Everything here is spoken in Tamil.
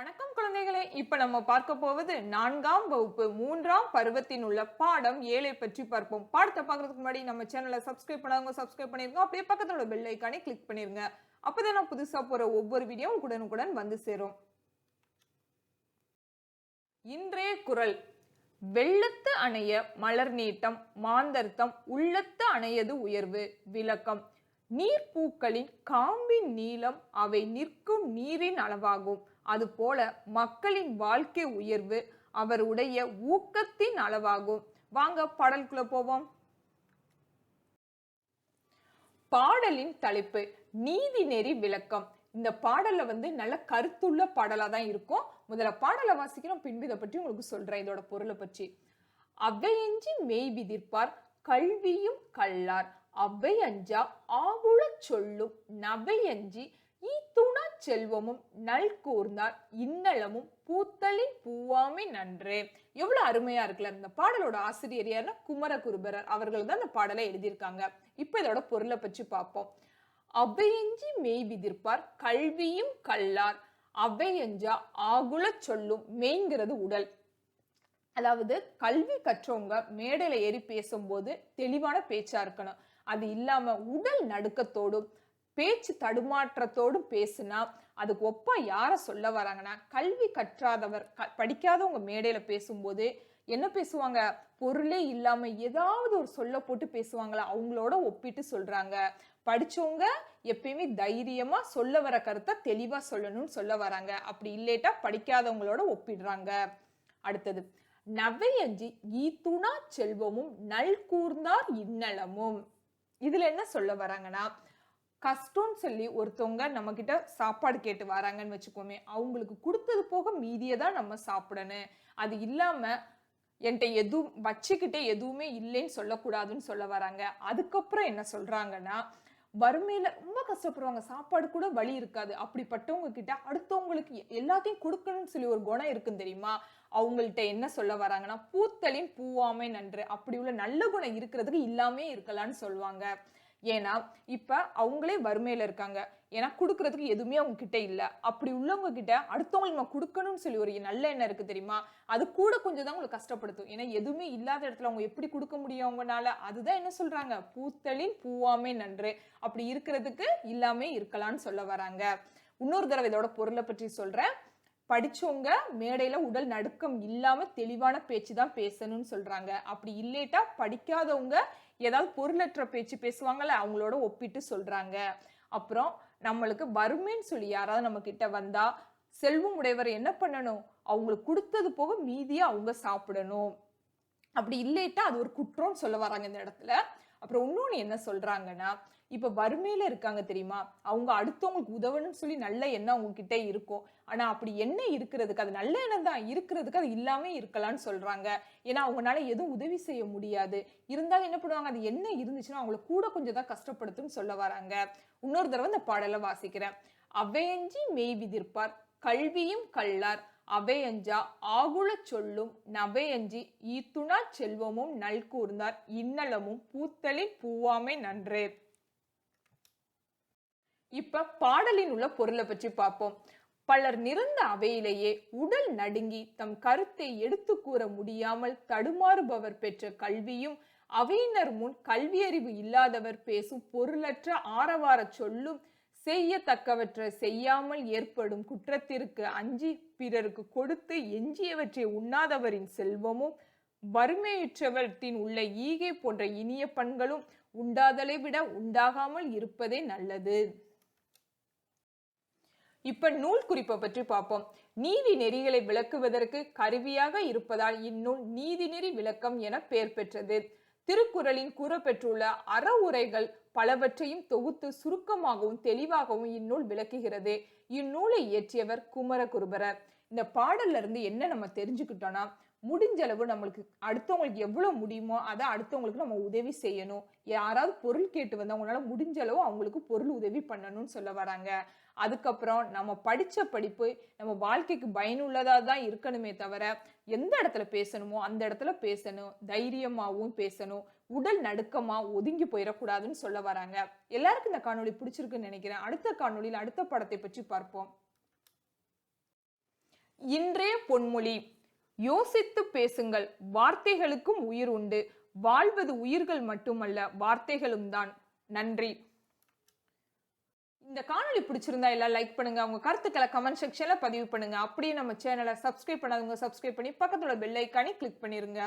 வணக்கம் குழந்தைகளே. இப்ப நம்ம பார்க்க போவது நான்காம் வகுப்பு மூன்றாம் பருவத்தின் உள்ள பாடம் ஏழை பற்றி பார்ப்போம். பாடத்தை பார்க்கறதுக்கு முன்னாடி நம்ம சேனலை சப்ஸ்கிரைப் பண்ணாதவங்க சப்ஸ்கிரைப் பண்ணிருங்க. அப்படியே பக்கத்துல உள்ள பெல் ஐக்கானே கிளிக் பண்ணிருங்க. அப்பதான் நான் புதுசா போற ஒவ்வொரு வீடியோ உடனுக்குடன் வந்து சேரும். இன்றைய குரல். வெள்ளத்து அணைய மலர் நீட்டம் மாந்தர்த்தம் உள்ளத்து அணையது உயர்வு விளக்கம். நீர்ப்பூக்களின் காம்பின் நீளம் அவை நிற்கும் நீரின் அளவாகும். அதுபோல மக்களின் வாழ்க்கை உயர்வு அவருடைய ஊக்கத்தின் அளவாகும். வாங்க பாடலுக்குள்ள போவோம். பாடலின் தலைப்பு நீதி நெறி விளக்கம். இந்த பாடல்ல வந்து நல்ல கருத்துள்ள பாடலா தான் இருக்கும். முதல்ல பாடலை வாசிக்கிறோம் பின்பு இதை பற்றி உங்களுக்கு சொல்றேன். இதோட பொருளை பற்றி. அவ்வையஞ்சி மெய் விதிர்ப்பார் கல்வியும் கல்லார். அவ்வை அஞ்சா ஆவுளச் சொல்லும் நவையஞ்சி ஈத்துணா செல்வமும் நல் கூர்ந்தார் இன்னளமும் பூத்தலின் பூவாமை நன்றே. எவ்வளவு அருமையா இருக்குல்ல இந்த பாடலோட ஆசிரியர் யாருன்னா குமரகுருபரர். அவர்கள் தான் இந்த பாடலை எழுதியிருக்காங்க. இப்ப இதோட பொருளை பற்றி பார்ப்போம். அவையஞ்சி மெய் விதிர்ப்பார் கல்வியும் கல்லார். அவையஞ்சா ஆகுலச் சொல்லும் மெய்ங்கிறது உடல். அதாவது கல்வி கற்றவங்க மேடையில ஏறி பேசும்போது தெளிவான பேச்சா இருக்கணும். அது இல்லாம உடல் நடுக்கத்தோடும் பேச்சு தடுமாற்றத்தோடும் பேசுனா அதுக்கு ஒப்பா யாரை சொல்ல வராங்கன்னா கல்வி கற்றாதவர் க- படிக்காதவங்க மேடையில் பேசும்போது என்ன பேசுவாங்க? பொருளே இல்லாமல் ஏதாவது ஒரு சொல்ல போட்டு பேசுவாங்களா? அவங்களோட ஒப்பிட்டு சொல்கிறாங்க படித்தவங்க எப்பயுமே தைரியமாக சொல்ல வர கருத்தை தெளிவாக சொல்லணும்னு சொல்ல வராங்க. அப்படி இல்லேட்டா படிக்காதவங்களோட ஒப்பிடுறாங்க. அடுத்தது நவையஞ்சி ஈத்துணா செல்வமும் நல் கூர்ந்தார் இன்னலமும். இதில் என்ன சொல்ல வராங்கன்னா கஷ்டம்னு சொல்லி ஒருத்தவங்க நம்ம கிட்ட சாப்பாடு கேட்டு வராங்கன்னு வச்சுக்கோமே அவங்களுக்கு கொடுத்தது போக மீதியை தான் நம்ம சாப்பிடணும். அது இல்லாம என்கிட்ட எதுவும் வச்சுக்கிட்டே எதுவுமே இல்லைன்னு சொல்லக்கூடாதுன்னு சொல்ல வராங்க. அதுக்கப்புறம் என்ன சொல்றாங்கன்னா வறுமையில ரொம்ப கஷ்டப்படுவாங்க. சாப்பாடு கூட வழி இருக்காது. அப்படிப்பட்டவங்க கிட்ட அடுத்தவங்களுக்கு எ- எல்லாத்தையும் கொடுக்கணும்னு சொல்லி ஒரு குணம் இருக்கும் தெரியுமா? அவங்கள்ட்ட என்ன சொல்ல வராங்கன்னா பூத்தலின் பூவாமை நன்று. அப்படி உள்ள நல்ல குணம் இருக்கிறதுக்கு இல்லாமே இருக்கலாம்னு சொல்லுவாங்க. ஏன்னா இப்போ அவங்களே வறுமையில் இருக்காங்க. ஏன்னா கொடுக்கறதுக்கு எதுவுமே அவங்க கிட்ட இல்லை. அப்படி உள்ளவங்க கிட்ட அடுத்தவங்களுக்கு நம்ம கொடுக்கணும்னு சொல்லி ஒரு நல்ல எண்ணம் இருக்கு தெரியுமா? அது கூட கொஞ்சம் தான் உங்களுக்கு கஷ்டப்படுத்தும். ஏன்னா எதுவுமே இல்லாத இடத்துல அவங்க எப்படி கொடுக்க முடியும் அவங்கனால? அதுதான் என்ன சொல்றாங்க? பூத்தலின் பூவாமே நன்று. அப்படி இருக்கிறதுக்கு இல்லாமே இருக்கலாம்னு சொல்ல வராங்க. இன்னொரு தடவை இதோட பொருளை பற்றி சொல்றேன். படிச்சவங்க மேடையில உடல் நடுக்கம் இல்லாம தெளிவான பேச்சு தான் பேசணும்னு சொல்றாங்க. அப்படி இல்லேட்டா படிக்காதவங்க ஏதாவது பொருளற்ற பேச்சு பேசுவாங்கல்ல அவங்களோட ஒப்பிட்டு சொல்றாங்க. அப்புறம் நம்மளுக்கு வறுமைன்னு சொல்லி யாராவது நம்ம கிட்ட வந்தா செல்வம் உடையவர் என்ன பண்ணணும்? அவங்களுக்கு கொடுத்தது போக மீதியை அவங்க சாப்பிடணும். அப்படி இல்லைட்டா அது ஒரு குற்றம்னு சொல்ல வராங்க இந்த இடத்துல. அப்புறம் இன்னொன்று என்ன சொல்கிறாங்கன்னா இப்போ வறுமையில் இருக்காங்க தெரியுமா? அவங்க அடுத்தவங்களுக்கு உதவணும்னு சொல்லி நல்ல எண்ணம் அவங்கக்கிட்ட இருக்கும். ஆனால் அப்படி என்ன இருக்கிறதுக்கு அது நல்ல எண்ணம் தான். இருக்கிறதுக்கு அது இல்லாமல் இருக்கலாம்னு சொல்கிறாங்க ஏன்னா அவங்களால எதுவும் உதவி செய்ய முடியாது. இருந்தாலும் என்ன பண்ணுவாங்க? அது என்ன இருந்துச்சுன்னா அவங்கள கூட கொஞ்சம் தான் கஷ்டப்படுத்தும்னு சொல்ல வராங்க. இன்னொரு தடவை இந்த பாடலை வாசிக்கிறேன். அவையஞ்சி மெய் விதிர்ப்பார் கல்வியும் கல்லார் அவையஞ்சா ஆகுல சொல்லும் நவையஞ்சி ஈத்துணா செல்வமும் நல்கூர்ந்தார் இன்னலமும் பூத்தலின் பூவாமை நன்றே. இப்ப பாடலின் உள்ள பொருளை பற்றி பார்ப்போம். பலர் நிறந்த அவையிலேயே உடல் நடுங்கி தம் கருத்தை எடுத்து கூற முடியாமல் தடுமாறுபவர் பெற்ற கல்வியும் அவையினர் முன் கல்வியறிவு இல்லாதவர் பேசும் பொருளற்ற ஆரவார சொல்லும் செய்யத்தக்கவற்றை செய்யாமல் ஏற்படும் குற்றத்திற்கு அஞ்சி பிறருக்கு கொடுத்து எஞ்சியவற்றை உண்ணாதவரின் செல்வமும் வறுமையுற்றவற்றின் உள்ள ஈகை போன்ற இனிய பண்களும் உண்டாதலை விட உண்டாகாமல் இருப்பதே நல்லது. இப்ப நூல் குறிப்பை பற்றி பார்ப்போம். நீதி நெறிகளை விளக்குவதற்கு கருவியாக இருப்பதால் இந்நூல் நீதிநெறி விளக்கம் என பெயர் பெற்றது. திருக்குறளின் கூறப்பெற்றுள்ள அறவுரைகள் பலவற்றையும் தொகுத்து சுருக்கமாகவும் தெளிவாகவும் இந்நூல் விளக்குகிறது. இந்நூலை இயற்றியவர் குமரகுருபரர். இந்த பாடல்ல இருந்து என்ன நம்ம தெரிஞ்சுக்கிட்டோம்னா முடிஞ்ச அளவு நம்மளுக்கு அடுத்தவங்களுக்கு எவ்வளோ முடியுமோ அதை அடுத்தவங்களுக்கு நம்ம உதவி செய்யணும். யாராவது பொருள் கேட்டு வந்து அவங்களால முடிஞ்ச அளவு அவங்களுக்கு பொருள் உதவி பண்ணணும்னு சொல்ல வராங்க. அதுக்கப்புறம் நம்ம படித்த படிப்பு நம்ம வாழ்க்கைக்கு பயனுள்ளதாக தான் இருக்கணுமே தவிர எந்த இடத்துல பேசணுமோ அந்த இடத்துல பேசணும். தைரியமாகவும் பேசணும். உடல் நடுக்கமாக ஒதுங்கி போயிடக்கூடாதுன்னு சொல்ல வராங்க. எல்லாருக்கும் இந்த காணொலி பிடிச்சிருக்குன்னு நினைக்கிறேன். அடுத்த காணொலியில் அடுத்த படத்தை பற்றி பார்ப்போம். இன்றைய பொன்மொழி. யோசித்து பேசுங்கள். வார்த்தைகளுக்கும் உயிர் உண்டு. வாழ்வது உயிர்கள் மட்டுமல்ல வார்த்தைகளும் தான். நன்றி. இந்த காணொலி பிடிச்சிருந்தா எல்லாம் லைக் பண்ணுங்க. உங்க கருத்துக்களை கமெண்ட் செக்ஷன்ல பதிவு பண்ணுங்க. அப்படியே நம்ம சேனலை சப்ஸ்கிரைப் பண்ணாதவங்க சப்ஸ்கிரைப் பண்ணி பக்கத்துல பெல் ஐக்கானே கிளிக் பண்ணிருங்க.